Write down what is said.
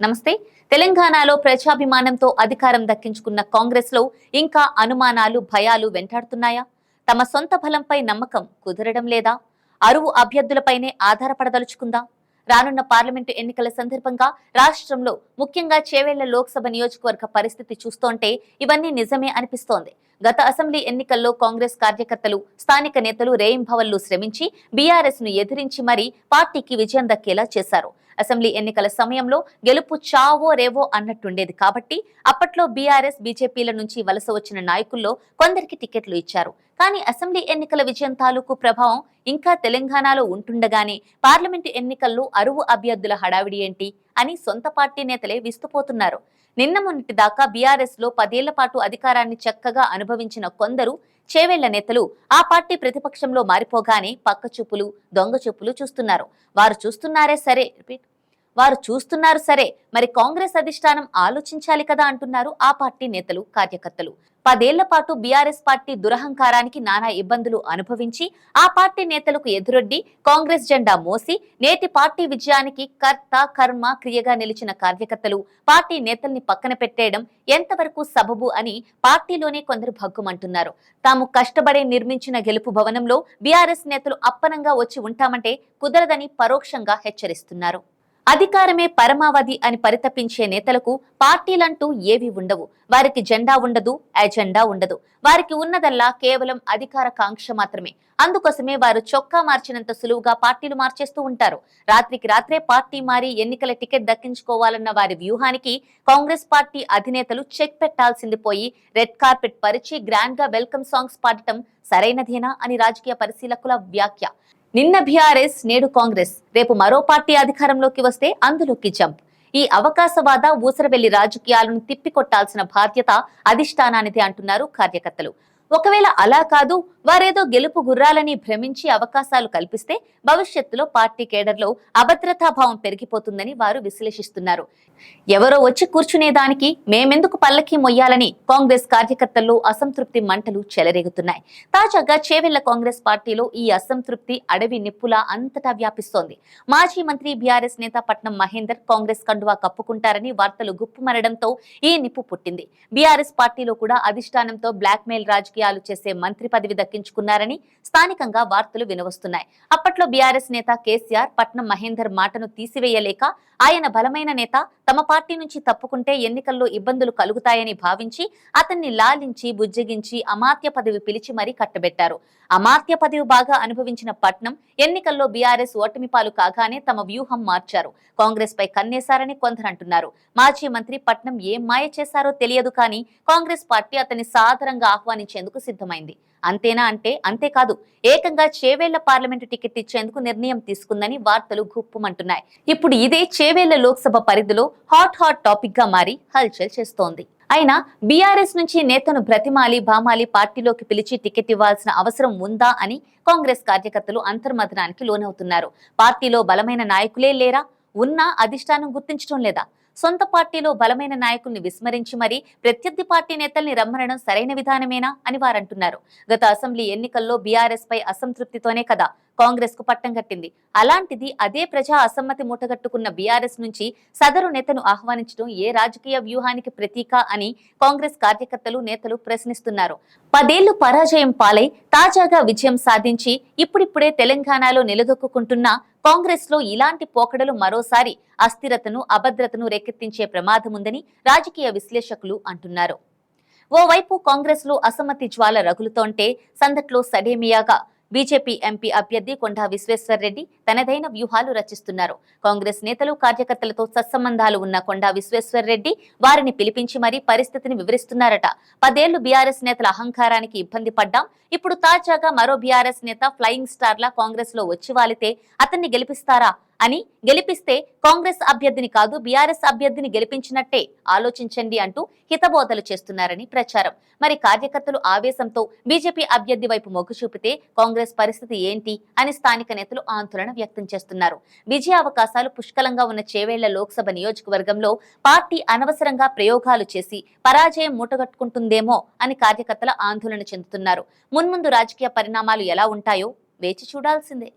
నమస్తే. తెలంగాణలో ప్రజాభిమానంతో అధికారం దక్కించుకున్న కాంగ్రెస్లో ఇంకా అనుమానాలు భయాలు వెంటాడుతున్నాయా? తమ సొంత బలంపై నమ్మకం కుదరడం లేదా? అరువు అభ్యర్థులపైనే ఆధారపడదలుచుకుందా? రానున్న పార్లమెంటు ఎన్నికల సందర్భంగా రాష్ట్రంలో ముఖ్యంగా చేవేళ్ళ లోక్సభ నియోజకవర్గ పరిస్థితి చూస్తోంటే ఇవన్నీ నిజమే అనిపిస్తోంది. గత అసెంబ్లీ ఎన్నికల్లో కాంగ్రెస్ కార్యకర్తలు స్థానిక నేతలు రేయింభవన్లు శ్రమించి బీఆర్ఎస్ను ఎదిరించి మరీ పార్టీకి విజయం దక్కేలా చేశారు. అసెంబ్లీ ఎన్నికల సమయంలో గెలుపు చావో రేవో అన్నట్టుండేది కాబట్టి అప్పట్లో బీఆర్ఎస్ బీజేపీల నుంచి వలస వచ్చిన నాయకుల్లో కొందరికి టికెట్లు ఇచ్చారు. కానీ అసెంబ్లీ ఎన్నికల విజయం తాలూకు ప్రభావం ఇంకా తెలంగాణలో ఉంటుండగానే పార్లమెంటు ఎన్నికల్లో అరువు అభ్యర్థుల హడావిడి ఏంటి అని సొంత పార్టీ నేతలే విస్తుపోతున్నారు. నిన్న మొన్నటి దాకా బీఆర్ఎస్లో పదేళ్ళ పాటు అధికారాన్ని చక్కగా అనుభవించిన కొందరు చేవేళ్ళ నేతలు ఆ పార్టీ ప్రతిపక్షంలో మారిపోగానే పక్క చూపులు దొంగ చూపులు చూస్తున్నారు. వారు చూస్తున్నారే సరే రిపీట్. వారు చూస్తున్నారు సరే మరి కాంగ్రెస్ అధిష్టానం ఆలోచించాలి కదా అంటున్నారు ఆ పార్టీ నేతలు కార్యకర్తలు. పదేళ్ళ పాటు బీఆర్ఎస్ పార్టీ దురహంకారానికి నానా ఇబ్బందులు అనుభవించి ఆ పార్టీ నేతలకు ఎదురొడ్డి కాంగ్రెస్ జెండా మోసి నేటి పార్టీ విజయానికి కర్త కర్మ క్రియగా నిలిచిన కార్యకర్తలు పార్టీ నేతల్ని పక్కన పెట్టేయడం ఎంతవరకు సబబు అని పార్టీలోనే కొందరు భగ్గుమంటున్నారు. తాము కష్టపడే నిర్మించిన గెలుపు భవనంలో బీఆర్ఎస్ నేతలు అప్పనంగా వచ్చి ఉంటామంటే కుదరదని పరోక్షంగా హెచ్చరిస్తున్నారు. అధికారమే పరమావధి అని పరితపించే నేతలకు పార్టీలంటూ ఏవి ఉండవు. వారికి జెండా ఉండదు ఎజెండా ఉండదు. వారికి ఉన్నదల్లా కేవలం అధికార కాంక్ష మాత్రమే. అందుకోసమే వారు చొక్కా మార్చినంత సులువుగా పార్టీలు మార్చేస్తూ ఉంటారు. రాత్రికి రాత్రే పార్టీ మారి ఎన్నికల టికెట్ దక్కించుకోవాలన్న వారి వ్యూహానికి కాంగ్రెస్ పార్టీ అధినేతలు చెక్ పెట్టాల్సింది పోయి రెడ్ కార్పెట్ పరిచి గ్రాండ్గా వెల్కమ్ సాంగ్స్ పాడటం సరైనదేనా అని రాజకీయ పరిశీలకుల వ్యాఖ్య. నిన్న బీఆర్ఎస్ నేడు కాంగ్రెస్. రేపు మరో పార్టీ అధికారంలోకి వస్తే అందులోకి జంప్. ఈ అవకాశవాద ఊసరవెల్లి రాజకీయాలను తిప్పికొట్టాల్సిన బాధ్యత అధిష్టానానిది అంటున్నారు కార్యకర్తలు. ఒకవేళ అలా కాదు వారేదో గెలుపు గుర్రాలని భ్రమించి అవకాశాలు కల్పిస్తే భవిష్యత్తులో పార్టీ కేడర్లో అభద్రతాభావం పెరిగిపోతుందని వారు విశ్లేషిస్తున్నారు. ఎవరో వచ్చి కూర్చునేదానికి మేమెందుకు పల్లకి మొయ్యాలని కాంగ్రెస్ కార్యకర్తల్లో అసంతృప్తి మంటలు చెలరేగుతున్నాయి. తాజాగా చేవెళ్ళ కాంగ్రెస్ పార్టీలో ఈ అసంతృప్తి అడవి నిప్పులా అంతటా వ్యాపిస్తోంది. మాజీ మంత్రి బీఆర్ఎస్ నేత పట్నం మహేందర్ కాంగ్రెస్ కండువా కప్పుకుంటారని వార్తలు గుప్పుమరడంతో ఈ నిప్పు పుట్టింది. బీఆర్ఎస్ పార్టీలో కూడా అధిష్టానంతో బ్లాక్ మెయిల్ రాజకీయాలు చేసే మంత్రి పదవి దక్కించుకున్నారని స్థానికంగా వార్తలు వినవస్తున్నాయి. అప్పట్లో బీఆర్ఎస్ నేత కేసీఆర్ పట్నం మహేందర్ మాటను తీసివేయలేక ఆయన బలమైన నేత తమ పార్టీ నుంచి తప్పుకుంటే ఎన్నికల్లో ఇబ్బందులు కలుగుతాయని భావించి అతన్ని లాలించి బుజ్జగించి అమాత్య పదవి పిలిచి మరీ కట్టబెట్టారు. అమాత్య పదవి బాగా అనుభవించిన పట్నం ఎన్నికల్లో బీఆర్ఎస్ ఓటమి పాలు కాగానే తమ వ్యూహం మార్చారు. కాంగ్రెస్ పై కన్నేశారని కొందరు అంటున్నారు మాజీ మంత్రి పట్నం ఏం మాయ చేశారో తెలియదు కానీ కాంగ్రెస్ పార్టీ అతన్ని సాదరంగా ఆహ్వానించేందుకు సిద్ధమైంది. అంతేనా అంటే అంతేకాదు ఏకంగా చేవేళ్ళ పార్లమెంటు టికెట్ ఇచ్చేందుకు నిర్ణయం తీసుకుందని వార్తలు గుప్పుమంటున్నాయి. ఇప్పుడు ఇదే చేవేళ్ళ లోక్సభ పరిధిలో హాట్ హాట్ టాపిక్గా మారి హల్చల్ చేస్తోంది. అయినా బీఆర్ఎస్ నుంచి నేతను బ్రతిమాలి బామాలి పార్టీలోకి పిలిచి టికెట్ ఇవ్వాల్సిన అవసరం ఉందా అని కాంగ్రెస్ కార్యకర్తలు అంతర్మథనానికి లోనవుతున్నారు. పార్టీలో బలమైన నాయకులే లేరా? ఉన్నా అధిష్టానం గుర్తించడం లేదా? సొంత పార్టీలో బలమైన నాయకుల్ని విస్మరించి మరీ ప్రత్యర్థి పార్టీ నేతల్ని రమ్మనడం సరైన విధానమేనా అని వారంటున్నారు. గత అసెంబ్లీ ఎన్నికల్లో బీఆర్ఎస్ పై అసంతృప్తితోనే కదా కాంగ్రెస్కు పట్టం కట్టింది. అలాంటిది అదే ప్రజా అసమ్మతి మూటగట్టుకున్న బీఆర్ఎస్ నుంచి సదరు నేతను ఆహ్వానించడం ఏ రాజకీయ వ్యూహానికి ప్రతీక అని కాంగ్రెస్ కార్యకర్తలు నేతలు ప్రశ్నిస్తున్నారు. పదేళ్ళు పరాజయం పాలై తాజాగా విజయం సాధించి ఇప్పుడిప్పుడే తెలంగాణలో నిలదొక్కుంటున్న కాంగ్రెస్లో ఇలాంటి పోకడలు మరోసారి అస్థిరతను అభద్రతను రేకెత్తించే ప్రమాదముందని రాజకీయ విశ్లేషకులు అంటున్నారు. ఓవైపు కాంగ్రెస్లో అసమ్మతి జ్వాల రగులుతోంటే సందట్లో సడేమియాగా బీజేపీ ఎంపీ అభ్యర్థి కొండా విశ్వేశ్వర్రెడ్డి తనదైన వ్యూహాలు రచిస్తున్నారు. కాంగ్రెస్ నేతలు కార్యకర్తలతో సత్సంబంధాలు ఉన్న కొండా విశ్వేశ్వర్రెడ్డి వారిని పిలిపించి మరీ పరిస్థితిని వివరిస్తున్నారట. పదేళ్ళు బీఆర్ఎస్ నేతల అహంకారానికి ఇబ్బంది పడ్డాం. ఇప్పుడు తాజాగా మరో బీఆర్ఎస్ నేత ఫ్లయింగ్ స్టార్లా కాంగ్రెస్లో వచ్చి వాలితే అతన్ని గెలిపిస్తారా? అని గెలిపిస్తే కాంగ్రెస్ అభ్యర్థిని కాదు బీఆర్ఎస్ అభ్యర్థిని గెలిపించినట్టే ఆలోచించండి అంటూ హితబోధలు చేస్తున్నారని ప్రచారం. మరి కార్యకర్తలు ఆవేశంతో బీజేపీ అభ్యర్థి వైపు మొగ్గు చూపితే కాంగ్రెస్ పరిస్థితి ఏంటి అని స్థానిక నేతలు ఆందోళన వ్యక్తం చేస్తున్నారు. విజయ అవకాశాలు పుష్కలంగా ఉన్న చేవేళ్ళ లోక్సభ నియోజకవర్గంలో పార్టీ అనవసరంగా ప్రయోగాలు చేసి పరాజయం మూటగట్టుకుంటుందేమో అని కార్యకర్తల ఆందోళన చెందుతున్నారు. మున్ముందు రాజకీయ పరిణామాలు ఎలా ఉంటాయో వేచి చూడాల్సిందే.